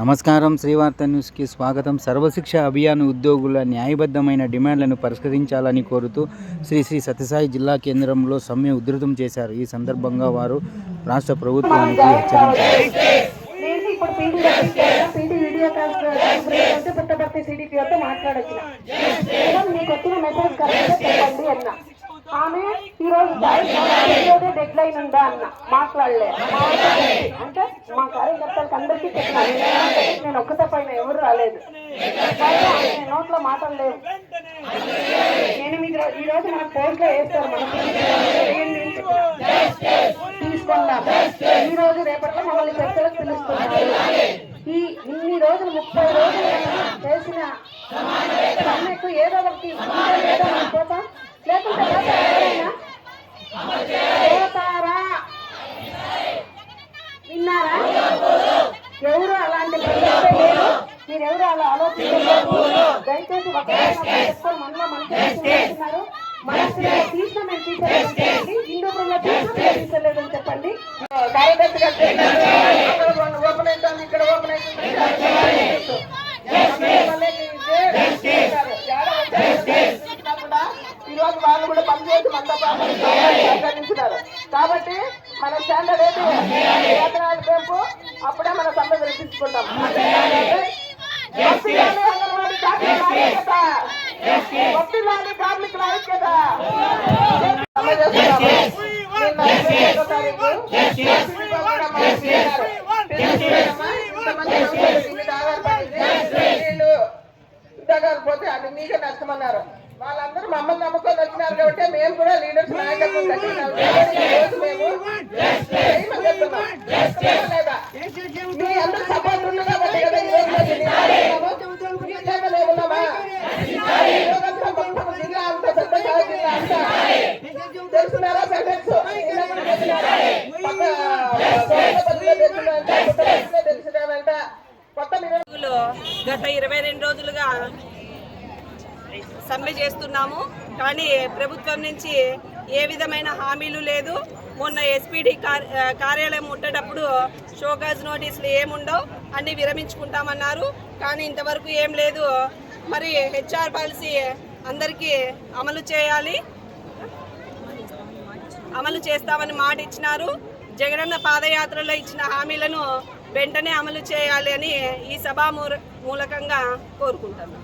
నమస్కారం శ్రీవార్త న్యూస్కి స్వాగతం. సర్వశిక్ష అభియాన్ ఉద్యోగుల న్యాయబద్ధమైన డిమాండ్లను పరిష్కరించాలని కోరుతూ శ్రీ శ్రీ సత్యసాయి జిల్లా కేంద్రంలో సమ్మె ఉధృతం చేశారు. ఈ సందర్భంగా వారు రాష్ట్ర ప్రభుత్వానికి హెచ్చరించారు. ఆమె ఈ రోజు డెడ్ లైన్ ఉందా అన్న మాట్లాడలే అంటే మా కార్యకర్తలకు అందరికీ చెప్పినాను నేను ఒక్కతే పైన ఎవరు రాలేదు. నోట్లో మాటలు లేవు. నేను మీకు ఈ రోజు మన కోర్టులో వేస్తారు మన తీసుకుందాం ఈ రోజు రేపట్లో మమ్మల్ని చర్చలకు పిలుస్తున్నారు. ఈ ఇన్ని రోజులు ముప్పై రోజులు చేసిన సమ్మెకు ఏదో ఒకటి ఉందో పోతాం లేకుంటే దయచేసి ఒక చెప్పుకొని మనలో మనసులో తీసిన మేము తీసేలేదని హిందూపురంలో తీసిన తీసేలేదని చెప్పండి కార్యదర్శి ఓపెన్ అవుతుంది ఇక్కడ ఓపెన్ ఈ రోజు వాళ్ళు కూడా పనిచేసి మనతో కాబట్టి మన స్టాండర్డ్ ఏంటి వేతనాల పెంపు అప్పుడే మన వడ్డీలాని అంగన్వాడీ కార్మికుల కార్మికుల ఐక్యత వీళ్ళు అది మీకే నష్టమన్నారు వాళ్ళందరూ మమ్మల్ని నమ్ముకొని వచ్చినారు కాబట్టి మేము కూడా లీడర్స్ నాయకత్వం తగ్గినాం ఈ రోజు మేము చేయమని చెప్తున్నాం. చెప్తున్నామా లేదా? మీ అందరూ సపోర్ట్ ఉంది కాబట్టి కదా ఈ రోజు మేము నిలబడుతున్నాము. మీ ఉద్యోగాలు ఏమున్నామా? ఈ రోజంతా మొత్తం జిల్లా అంతా పెద్ద కాదు జిల్లా అంతా. తెలుసుకున్నారా సెంటెన్స్? ఇలా కూడా చెప్పినారా? పక్క సోమపల్లిలో తెలిసినారంట, పుట్టపర్తిలో తెలిసినారంట. కొత్త మీరు లో గత ఇరవై రెండు రోజులుగా సమ్మె చేస్తున్నాము. కానీ ప్రభుత్వం నుంచి ఏ విధమైన హామీలు లేదు. మొన్న ఎస్పీడీ కార్యాలయం ఉండేటప్పుడు షోకాజ్ నోటీసులు ఏముండవు అన్నీ విరమించుకుంటామన్నారు. కానీ ఇంతవరకు ఏం లేదు. మరి హెచ్ఆర్ పాలసీ అందరికీ అమలు చేయాలి. అమలు చేస్తామని మాట ఇచ్చినారు. జగనన్న పాదయాత్రలో ఇచ్చిన హామీలను వెంటనే అమలు చేయాలి అని ఈ సభా మూలకంగా కోరుకుంటున్నాం.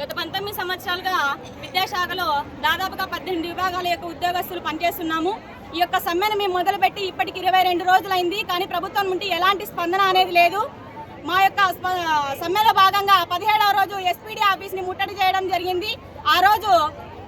గత పంతొమ్మిది సంవత్సరాలుగా విద్యాశాఖలో దాదాపుగా పద్దెనిమిది విభాగాల యొక్క ఉద్యోగస్తులు పనిచేస్తున్నాము. ఈ యొక్క సమ్మెను మేము మొదలుపెట్టి ఇప్పటికి ఇరవై రెండు రోజులైంది. కానీ ప్రభుత్వం నుండి ఎలాంటి స్పందన అనేది లేదు. మా యొక్క సమ్మెలో భాగంగా పదిహేడవ రోజు ఎస్పీడీ ఆఫీస్ని ముట్టడి చేయడం జరిగింది. ఆ రోజు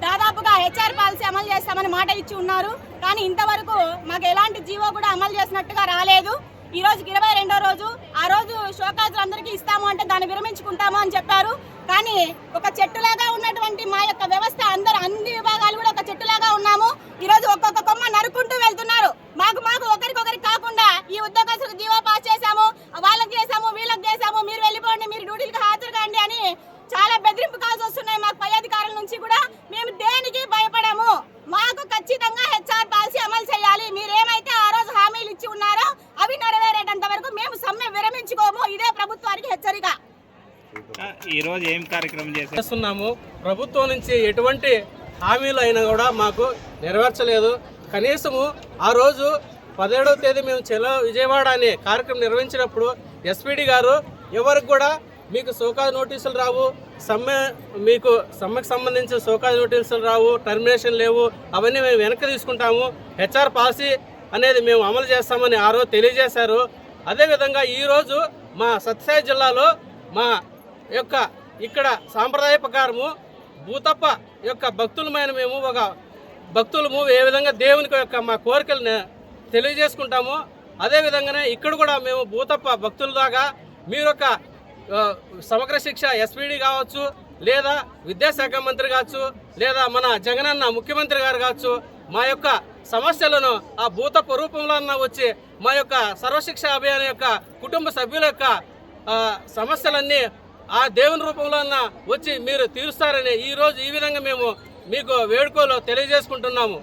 దాదాపుగా హెచ్ఆర్ పాలసీ అమలు చేస్తామని మాట ఇచ్చి ఉన్నారు. కానీ ఇంతవరకు మాకు ఎలాంటి జీవో కూడా అమలు చేసినట్టుగా రాలేదు. ఈ రోజుకి ఇరవై రెండో రోజు ఆ రోజు షోకాజులు అందరికీ ఇస్తాము అంటే దాన్ని విరమించుకుంటాము అని చెప్పారు. కానీ ఒక చెట్టులాగా ఉన్నటువంటి మా యొక్క వ్యవస్థ అందరు అన్ని విభాగాలు కూడా ఒక చెట్టులాగా ఉన్నాము. ఈ రోజు ఒక్కొక్క కొమ్మ నరుకుంటూ వెళ్తున్నారు. మాకు మాకు ఒకరికొకరికి కాకుండా ఈ ఉద్యోగస్తులకు జీవో పాస్ చేశాము వాళ్ళకి చేశాము వీళ్ళకి చేశాము మీరు వెళ్ళిపోండి మీరు డ్యూటీలకు హాజరు కాండి అని చాలా బెదిరింపు కాల్స్ వస్తున్నాయి మాకు పై అధికారుల నుంచి కూడా మేము దేనికి భయపడము మాకు ఖచ్చితంగా హెచ్ఆర్ పాలసీ అమలు చేయాలి మీరేమైతే ఆ రోజు హామీలు ఇచ్చి ఉన్నారో అవి నెరవేరేటంత వరకు మేము సమ్మె విరమించుకోము ఇదే ప్రభుత్వానికి హెచ్చరిక ఈ రోజు ఏం కార్యక్రమం చేస్తున్నాము. ప్రభుత్వం నుంచి ఎటువంటి హామీలు అయినా కూడా మాకు నెరవేర్చలేదు. కనీసము ఆ రోజు పదిహేడవ తేదీ మేము చెలో విజయవాడ అనే కార్యక్రమం నిర్వహించినప్పుడు ఎస్పీడి గారు ఎవరికి కూడా మీకు సోకాజ్ నోటీసులు రావు సమ్మె మీకు సమ్మెకు సంబంధించిన సోకాజ్ నోటీసులు రావు టర్మినేషన్ లేవు అవన్నీ మేము వెనక్కి తీసుకుంటాము. హెచ్ఆర్ పాలసీ అనేది మేము అమలు చేస్తామని ఆ రోజు తెలియజేశారు. అదేవిధంగా ఈరోజు మా సత్యసాయి జిల్లాలో మా యొక్క ఇక్కడ సాంప్రదాయ ప్రకారము భూతప్ప యొక్క భక్తులమైన మేము ఒక భక్తులము ఏ విధంగా దేవునికి యొక్క మా కోరికలను తెలియజేసుకుంటాము అదేవిధంగానే ఇక్కడ కూడా మేము భూతప్ప భక్తుల దాకా మీరు ఒక సమగ్ర శిక్ష ఎస్పీడి కావచ్చు లేదా విద్యాశాఖ మంత్రి కావచ్చు లేదా మన జగనన్న ముఖ్యమంత్రి గారు కావచ్చు మా యొక్క సమస్యలను ఆ భూతప్ప రూపంలో వచ్చి మా యొక్క సర్వశిక్ష అభియాన్ యొక్క కుటుంబ సభ్యుల యొక్క సమస్యలన్నీ ఆ దేవుని రూపంలో వచ్చి మీరు తీరుస్తారని ఈరోజు ఈ విధంగా మేము మీకు వేడుకలు తెలియజేసుకుంటున్నాము.